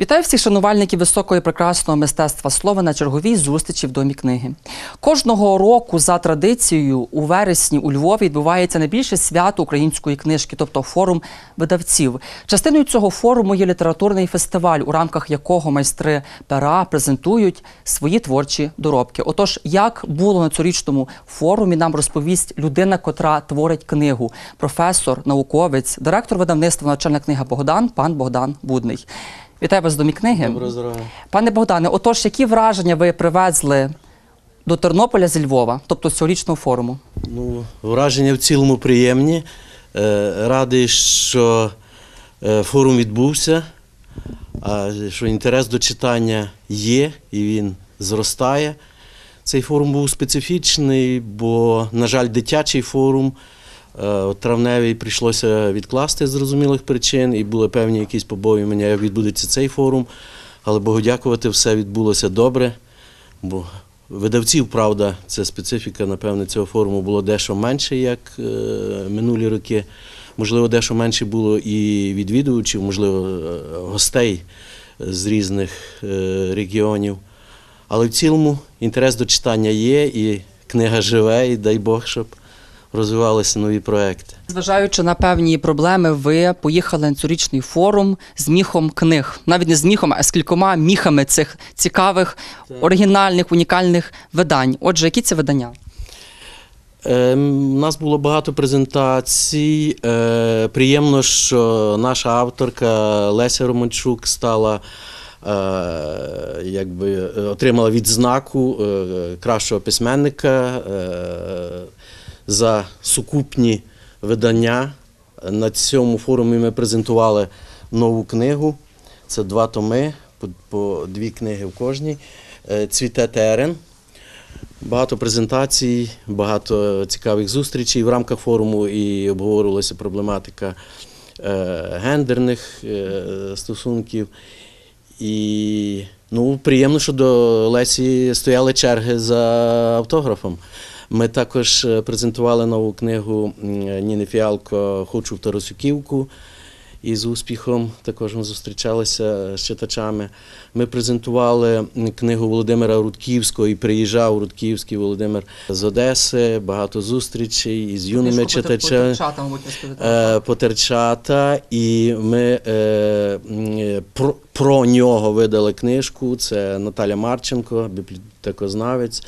Вітаю всіх шанувальників високого і прекрасного мистецтва слова на черговій зустрічі в домі книги. Кожного року за традицією у вересні у Львові відбувається найбільше свято української книжки, тобто форум видавців. Частиною цього форуму є літературний фестиваль, у рамках якого майстри пера презентують свої творчі доробки. Отож, як було на цьогорічному форумі, нам розповість людина, котра творить книгу, професор, науковець, директор видавництва навчальна книга Богдан, пан Богдан Будний. Вітаю вас домі книги. Доброго здоров'я. Пане Богдане, отож, які враження ви привезли до Тернополя зі Львова, тобто з цьогорічного форуму? Ну, враження в цілому приємні. Е, Радий, що е, форум відбувся, що інтерес до читання є і він зростає. Цей форум був специфічний, бо, на жаль, дитячий форум. Е, Травневий прийшлося відкласти з зрозумілих причин, і були певні якісь побоювання, як відбудеться цей форум. Але Богу дякувати, все відбулося добре. Бо видавців, правда, це специфіка, напевне, цього форуму було дещо менше, як е, минулі роки. Можливо, дещо менше було і відвідувачів, можливо, е, гостей з різних регіонів. Але в цілому інтерес до читання є, і книга живе, і дай Бог, щоб розвивалися нові проекти. Зважаючи на певні проблеми, ви поїхали на цьогорічний форум з міхом книг. Навіть не з міхом, а з кількома міхами цих цікавих, оригінальних, унікальних видань. Отже, які це видання? Е, У нас було багато презентацій. Е, Приємно, що наша авторка Леся Романчук стала. е, Якби отримала відзнаку е, кращого письменника за сукупні видання. На цьому форумі ми презентували нову книгу. Це два томи, по, дві книги в кожній. Е, Цвіте терен. Багато презентацій, багато цікавих зустрічей в рамках форуму і обговорювалася проблематика е, гендерних е, стосунків. І ну, приємно, що до Лесі стояли черги за автографом. Ми також е, презентували нову книгу м, Ніни Фіалко Хочу в Тарасюківку. І з успіхом також ми зустрічалися з читачами. Ми презентували книгу Володимира Рудківського і приїжджав Рудківський Володимир з Одеси. Багато зустрічей із юними читачами. Е, Потерчата, і ми е, про, про нього видали книжку. Це Наталя Марченко, бібліотекознавець.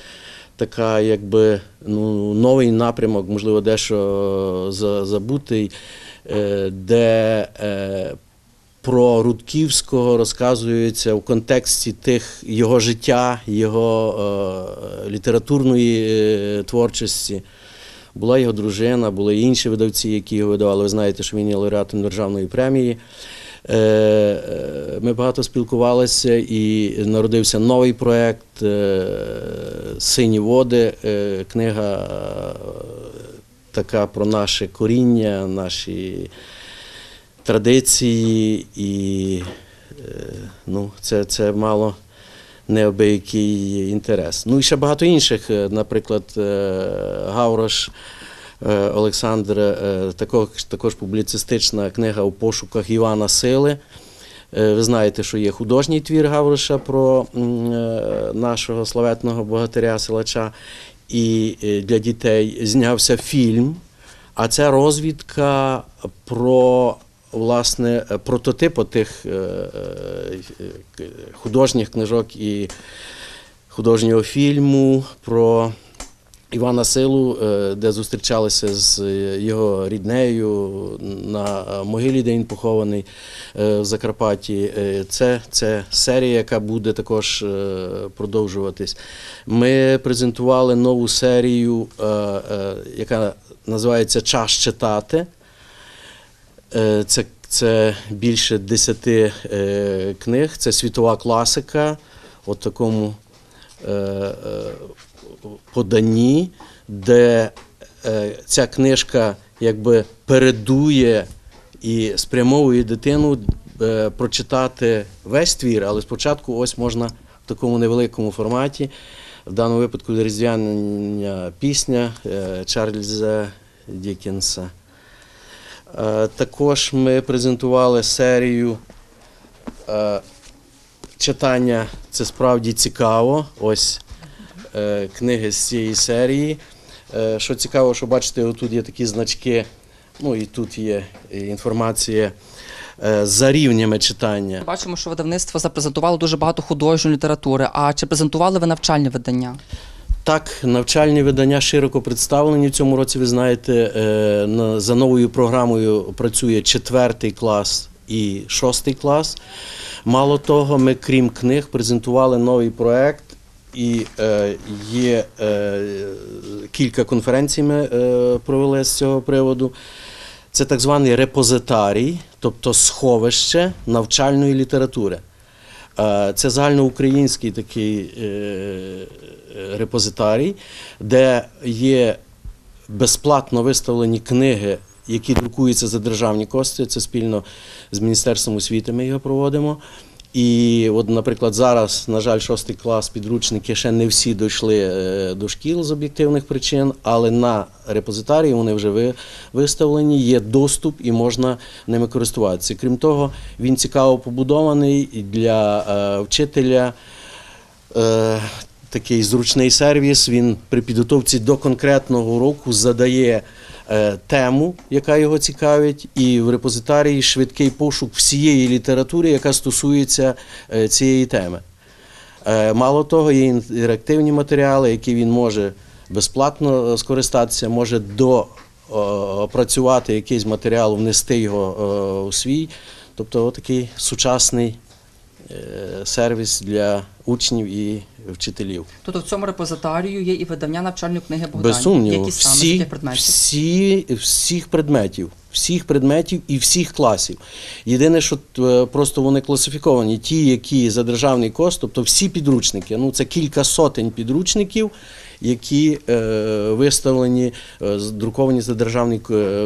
Така, якби ну, новий напрямок, можливо, дещо забутий, е, де е, про Рудківського розказується в контексті тих його життя, його е, літературної е, творчості. Була його дружина, були інші видавці, які його видавали. Ви знаєте, що він є лауреатом державної премії. Е, е, Ми багато спілкувалися і народився новий проєкт е, Сині води. Книга така про наше коріння, наші традиції, і ну, це, це мало неабиякий інтерес. Ну і ще багато інших, наприклад, Гаврош. Е, Олександр, е, також, також публіцистична книга у пошуках Івана Сили. Е, Ви знаєте, що є художній твір Гавроша про нашого славетного богатиря силача. І для дітей знявся фільм, а це розвідка про власне прототип тих художніх книжок і художнього фільму про Івана Силу, е, де зустрічалися з е, його ріднею на могилі, де він похований е, в Закарпатті. Е, Це, це серія, яка буде також е, продовжуватись. Ми презентували нову серію, е, е, яка називається Час читати. Е, Це, це більше десяти е, книг, це світова класика. От такому е, е, поданні, де е, ця книжка якби передує і спрямовує дитину е, прочитати весь твір, але спочатку ось можна в такому невеликому форматі. В даному випадку різдвяна пісня е, Чарльза Дікінса. Також ми презентували серію читання це справді цікаво. Ось книги з цієї серії. Е, Що цікаво, що бачите, отут є такі значки, ну і тут є е, інформація е, за рівнями читання. Бачимо, що видавництво запрезентувало дуже багато художньої літератури. А чи презентували ви навчальні видання? Так, навчальні видання широко представлені. В цьому році ви знаєте, е, за новою програмою працює четвертий клас і шостий клас. Мало того, ми, крім книг, презентували новий проект. І е, є е, кілька конференцій ми е, провели з цього приводу. Це так званий репозитарій, тобто сховище навчальної літератури. Це загальноукраїнський такий репозитарій, де є безплатно виставлені книги, які друкуються за державні кошти. Це спільно з Міністерством освіти ми його проводимо. І, от, наприклад, зараз, на жаль, шостий клас підручники ще не всі дійшли е, до шкіл з об'єктивних причин, але на репозитарії вони вже виставлені, є доступ і можна ними користуватися. Крім того, він цікаво побудований і для е, вчителя. Е, такий зручний сервіс. Він при підготовці до конкретного уроку задає тему, яка його цікавить, і в репозитарії швидкий пошук всієї літератури, яка стосується е, цієї теми. Е, Мало того, є інтерактивні матеріали, які він може безплатно е, скористатися, може до е, якийсь матеріал, внести його е, у свій. Тобто такий сучасний е, сервіс для учнів і вчителів. Тобто в цьому репозитарію є і видання навчальної книги Богдан. Без сумніву, Які саме всі, предметів? всі, всіх предметів, всіх предметів і всіх класів. Єдине, що е, просто вони класифіковані, ті, які за державний кошт, тобто всі підручники, ну це кілька сотень підручників, які е, виставлені, е, друковані за державний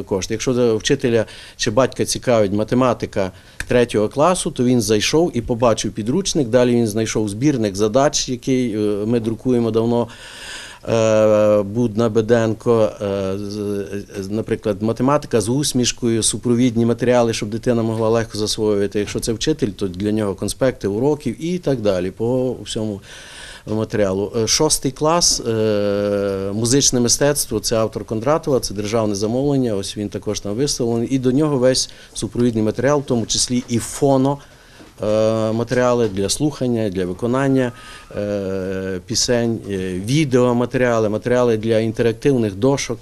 кошт. Якщо вчителя чи батька цікавить математика третього класу, то він зайшов і побачив підручник. Далі він знайшов збірник задач, який ми друкуємо давно. Е, Будна Беденко, е, наприклад, математика з усмішкою, супровідні матеріали, щоб дитина могла легко засвоювати. Якщо це вчитель, то для нього конспекти уроків і так далі по всьому матеріалу. Е, Шостий клас, музичне мистецтво, це автор Кондратова, це державне замовлення. Ось він також там виставлений. І до нього весь супровідний матеріал, в тому числі і фоно матеріали для слухання, для виконання е, пісень, е, відеоматеріали, матеріали для інтерактивних дошок.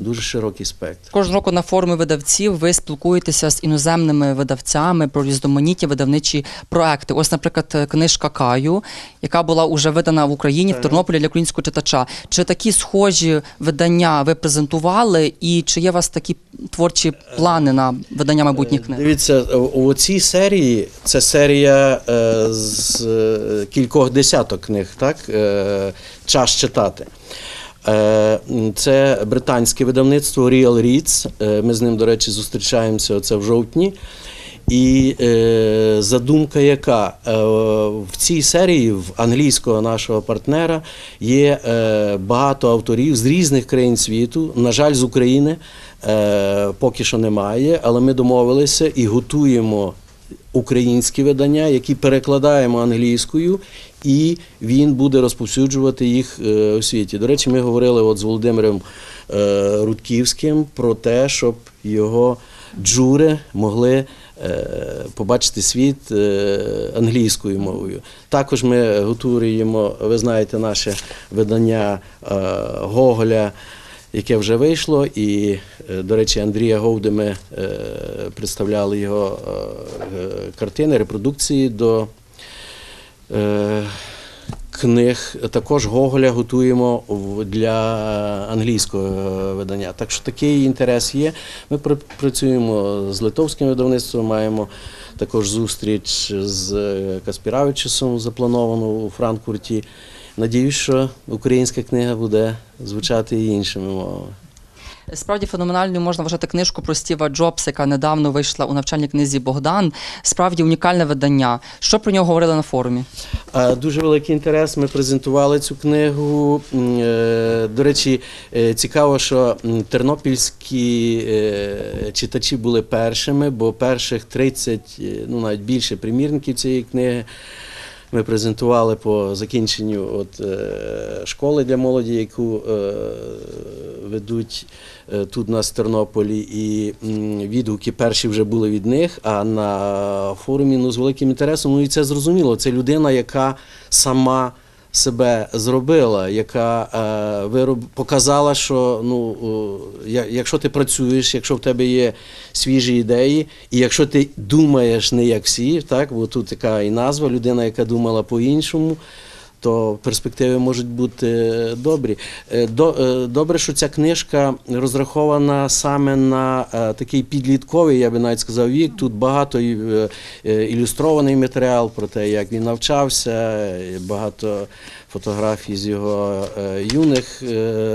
Дуже широкий спектр. Кожного року на форумі видавців ви спілкуєтеся з іноземними видавцями про різноманітні видавничі проекти. Ось, наприклад, книжка Каю, яка була уже видана в Україні в Тернополі для українського читача. Чи такі схожі видання ви презентували, і чи є у вас такі творчі плани на видання майбутніх книг? Дивіться, у цій серії це серія е, з е, кількох десяток книг, так? Е, час читати. Е, Це британське видавництво Real Reads. Е, Ми з ним, до речі, зустрічаємося оце в жовтні. І е, задумка, яка в цій серії в англійського нашого партнера є багато авторів з різних країн світу. На жаль, з України поки що немає, але ми домовилися і готуємо українські видання, які перекладаємо англійською, і він буде розповсюджувати їх е, у світі. До речі, ми говорили от з Володимиром е, Рудківським про те, щоб його джури могли е, побачити світ англійською мовою. Також ми готуємо, ви знаєте, наше видання Гоголя. Яке вже вийшло, і, е, до речі, Андрія Говди ми е, представляли його е, картини, репродукції до книг. Також Гоголя готуємо для англійського видання. Так що такий інтерес є. Ми пр- працюємо з литовським видавництвом, маємо також зустріч з Каспіравичусом заплановану у Франкфурті. Надіюсь, що українська книга буде звучати і іншими мовами. Справді феноменальною можна вважати книжку про Стіва Джобса, яка недавно вийшла у навчальній книзі Богдан. Справді унікальне видання. Що про нього говорили на форумі? Дуже великий інтерес. Ми презентували цю книгу. Е, До речі, е, цікаво, що тернопільські е, читачі були першими, бо перших 30, е, ну навіть більше примірників цієї книги. Ми презентували по закінченню от, е, школи для молоді, яку е, ведуть е, тут у нас Тернополі, і відгуки перші вже були від них. А на форумі ну, з великим інтересом. Ну і це зрозуміло. Це людина, яка сама себе зробила, яка е, вироб, показала, що ну, е, якщо ти працюєш, якщо в тебе є свіжі ідеї, і якщо ти думаєш не як всі, так, бо тут така і назва, людина, яка думала по-іншому. То перспективи можуть бути добрі. Е, е, Добре, що ця книжка розрахована саме на е, такий підлітковий, я би навіть сказав, вік. Тут багато ілюстрований матеріал про те, як він навчався, багато фотографій з його юних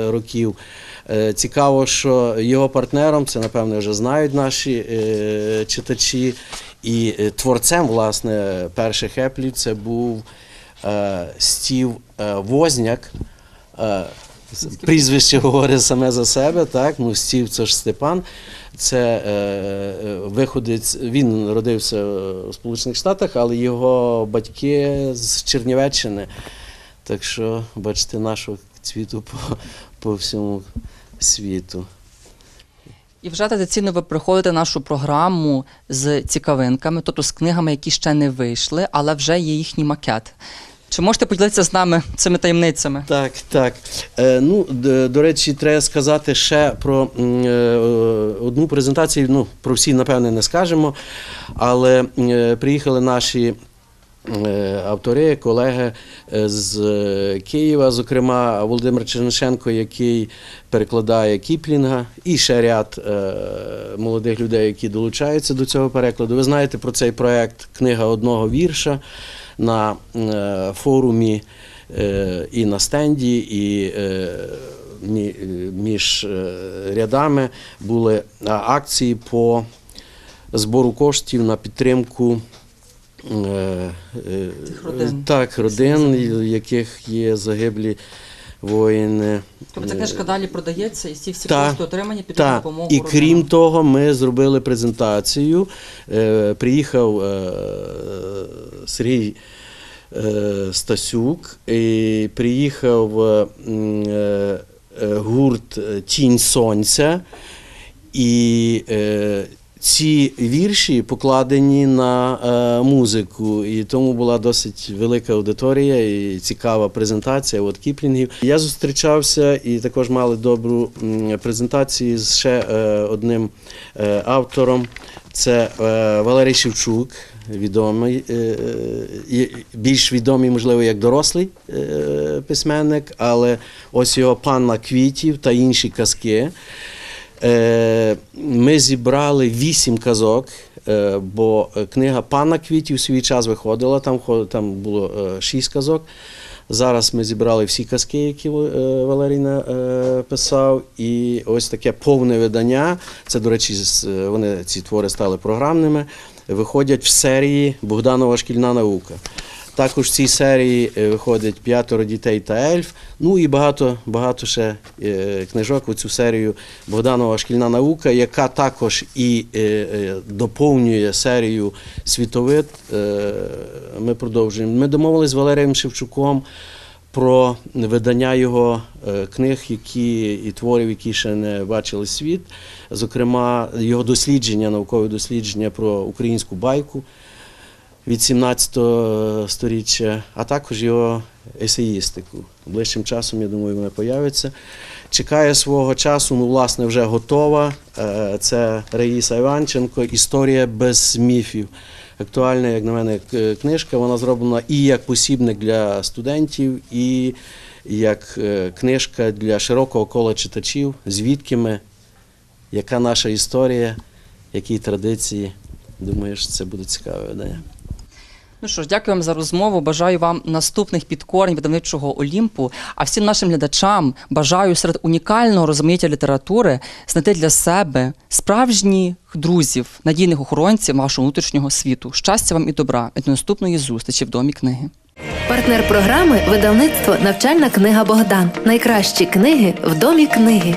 років. Цікаво, що його партнером, це напевне вже знають наші читачі, і творцем власне перших еплів це був Стів е, Возняк. Е, Прізвище говорить саме за себе, так? Ну, Стів це ж Степан. Це е, е, виходець, він родився в Сполучених Штатах, але його батьки з Чернівеччини. Так що, бачите, нашого цвіту по, по всьому світу. І вже традиційно ви приходите нашу програму з цікавинками, тобто з книгами, які ще не вийшли, але вже є їхній макет. Чи можете поділитися з нами цими таємницями? Так, так. Е, ну, до речі, треба сказати ще про е, одну презентацію. Ну, про всі, напевне, не скажемо. Але е, приїхали наші. е, Автори, колеги е, з е, Києва, зокрема Володимир Чернишенко, який перекладає Кіплінга, і ще ряд молодих людей, які долучаються до цього перекладу. Ви знаєте про цей проект Книга одного вірша на е, форумі е, і на стенді, і е, між рядами були акції по збору коштів на підтримку. е, родин. Так, родин, яких є загиблі воїни. Тобто ця книжка далі продається, і всі всі Так, кошти отримані на Так, допомогу. і крім того, ми зробили презентацію. Е, приїхав е, Сергій е, Стасюк, і приїхав гурт Тінь Сонця. І ці вірші покладені на е, музику, і тому була досить велика аудиторія і цікава презентація от Кіплінгів. Я зустрічався і також мали добру презентацію з ще е, одним е, автором. Це е, Валерій Шевчук, відомий, е, е, більш відомий, можливо, як дорослий е, письменник, але ось його панна квітів та інші казки. Е, Ми зібрали вісім казок, е, бо книга Пана квітів свій час виходила, там, там було е, шість казок. Зараз ми зібрали всі казки, які е, Валерій е, писав, і ось таке повне видання. Це, до речі, вони ці твори стали програмними. Виходять в серії Богданова шкільна наука. Також в цій серії е, виходить п'ятеро дітей та ельф. Ну і багато, багато ще е, книжок у цю серію Богданова шкільна наука, яка також і е, доповнює серію світовид. Ми продовжуємо. Ми домовились з Валерієм Шевчуком про видання його книг, які і творів, які ще не бачили світ. Зокрема, його дослідження, наукове дослідження про українську байку від 17 сторіччя, а також його есеїстику. Ближчим часом, я думаю, вона появиться. Чекає свого часу, ну, власне, вже готова. Е, Це Раїса Іванченко Історія без міфів. Актуальна, як на мене, книжка. Вона зроблена і як посібник для студентів, і як е, книжка для широкого кола читачів, звідки ми, яка наша історія, які традиції. Думаю, що це буде цікаве видання. Ну що ж, дякую вам за розмову. Бажаю вам наступних підкорень видавничого Олімпу. А всім нашим глядачам бажаю серед унікального розуміття літератури знайти для себе справжніх друзів, надійних охоронців вашого внутрішнього світу. Щастя вам і добра. І до наступної зустрічі в домі книги. Партнер програми видавництво Навчальна книга Богдан. Найкращі книги в домі книги.